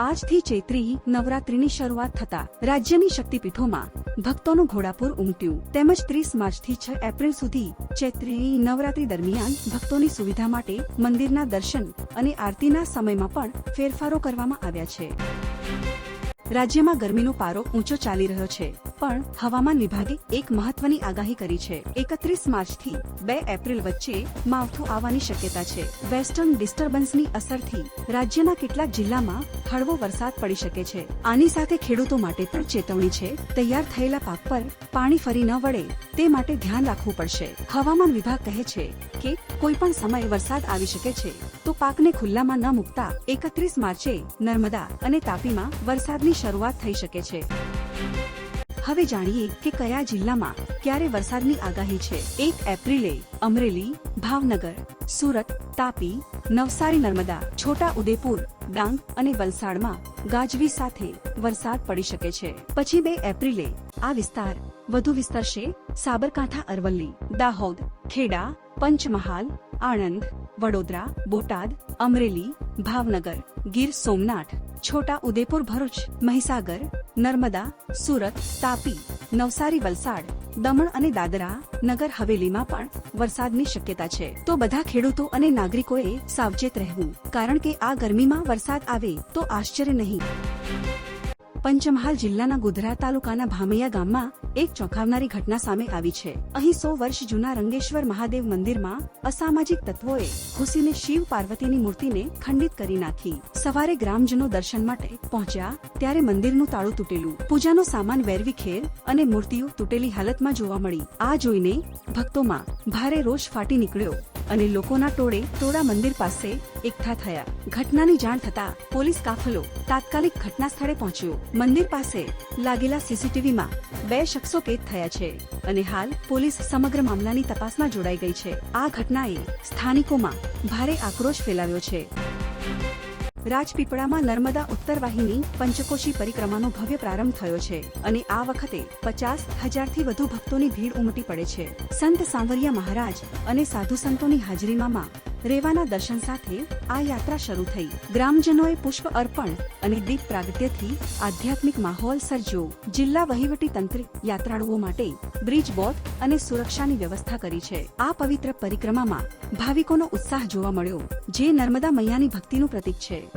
આજથી ચૈત્રી નવરાત્રીની શરૂઆત થતા રાજ્યની શક્તિપીઠોમાં ભક્તોનું ઘોડાપુર ઉમટ્યું. તેમજ ત્રીસ માર્ચથી છ એપ્રિલ સુધી ચૈત્રી નવરાત્રી દરમિયાન ભક્તોની સુવિધા માટે મંદિરના દર્શન અને આરતીના સમયમાં પણ ફેરફારો કરવામાં આવ્યા છે. રાજ્યમાં ગરમીનો પારો ઊંચો ચાલી રહ્યો છે. પણ હવામાન વિભાગે એક મહત્વની આગાહી કરી છે. એકત્રીસ માર્ચથી બે એપ્રિલ વચ્ચે માવઠું આવવાની શક્યતા છે. વેસ્ટર્ન ડિસ્ટર્બન્સની અસરથી રાજ્યના કેટલાક જિલ્લામાં હળવો વરસાદ પડી શકે છે. આની સાથે ખેડૂતો માટે પણ ચેતવણી છે. તૈયાર થયેલા પાક પર પાણી ફરી ન વળે તે માટે ધ્યાન રાખવું પડશે. હવામાન વિભાગ કહે છે કે કોઈ પણ સમયે વરસાદ આવી શકે છે, તો પાકને ખુલ્લામાં ન મૂકતા એકત્રીસ માર્ચે નર્મદા અને તાપીમાં વરસાદની શરૂઆત થઈ શકે છે. હવે જાણીએ કે કયા જિલ્લામાં ક્યારે વરસાદની આગાહી છે. એક એપ્રિલે અમરેલી, ભાવનગર, સુરત, તાપી, નવસારી, નર્મદા છોટા ઉદેપુર ડાંગ અને વલસાડમાં ગાજવી સાથે વરસાદ પડી શકે છે. પછી બે એપ્રિલે આ વિસ્તાર વધુ વિસ્તરશે સાબરકાંઠા, અરવલ્લી, દાહોદ, ખેડા, પંચમહાલ, આણંદ, વડોદરા, બોટાદ, અમરેલી, ભાવનગર, ગીર સોમનાથ છોટા ઉદેપુર ભરૂચ, મહીસાગર, નર્મદા, સુરત, તાપી, નવસારી, વલસાડ, દમણ અને દાદરા નગર હવેલીમાં પણ વરસાદની શક્યતા છે. તો બધા ખેડૂતો અને નાગરિકોએ સાવચેત રહેવું. કારણ કે આ ગરમીમાં વરસાદ આવે તો આશ્ચર્ય નહીં. પંચમહાલ જિલ્લાના ગોધરા તાલુકાના ભામૈયા ગામમાં એક ચોંકાવનારી ઘટના સામે આવી છે. અહીં સો વર્ષ જૂના રંગેશ્વર મહાદેવ મંદિરમાં અસામાજિક તત્વોએ ઘૂસીને શિવ પાર્વતીની મૂર્તિને ખંડિત કરી નાખી. સવારે ગ્રામજનો દર્શન માટે પહોંચ્યા, ત્યારે મંદિરનું તાળું તૂટેલું. પૂજાનો સામાન વેરવી ખેર અને મૂર્તિઓ તૂટેલી હાલતમાં જોવા મળી. આ જોઈને ભક્તોમાં ભારે રોષ ફાટી નીકળ્યો. અને લોકોના ટોળે ટોળા મંદિર પાસે એકઠા થયા. ઘટનાની જાણ થતા પોલીસ કાફલો તાત્કાલિક ઘટના સ્થળે પહોંચ્યો. મંદિર પાસે લાગેલા સીસીટીવીમાં બે શખ્સો કેદ થયા છે અને હાલ પોલીસ સમગ્ર મામલાની તપાસમાં જોડાઈ ગઈ છે. આ ઘટનાએ સ્થાનિકોમાં ભારે આક્રોશ ફેલાવ્યો છે. રાજપીપળામાં નર્મદા ઉત્તર વાહિની પંચકોશી પરિક્રમાનો ભવ્ય પ્રારંભ થયો છે અને આ વખતે પચાસ હજારથી વધુ ભક્તોની ભીડ ઉમટી પડે છે. સંત સાંવરિયા મહારાજ અને સાધુ સંતોની હાજરીમાં રેવાના દર્શન સાથે આ યાત્રા શરૂ થઈ. ગ્રામજનોએ પુષ્પ અર્પણ અને દીપ પ્રાગટ્યથી આધ્યાત્મિક માહોલ સર્જ્યો. જિલ્લા વહીવટી તંત્રે યાત્રાળુઓ માટે બ્રિજ બોટ અને સુરક્ષાની વ્યવસ્થા કરી છે. આ પવિત્ર પરિક્રમામાં ભાવિકોનો ઉત્સાહ જોવા મળ્યો, જે નર્મદા મૈયાની ભક્તિનું પ્રતીક છે.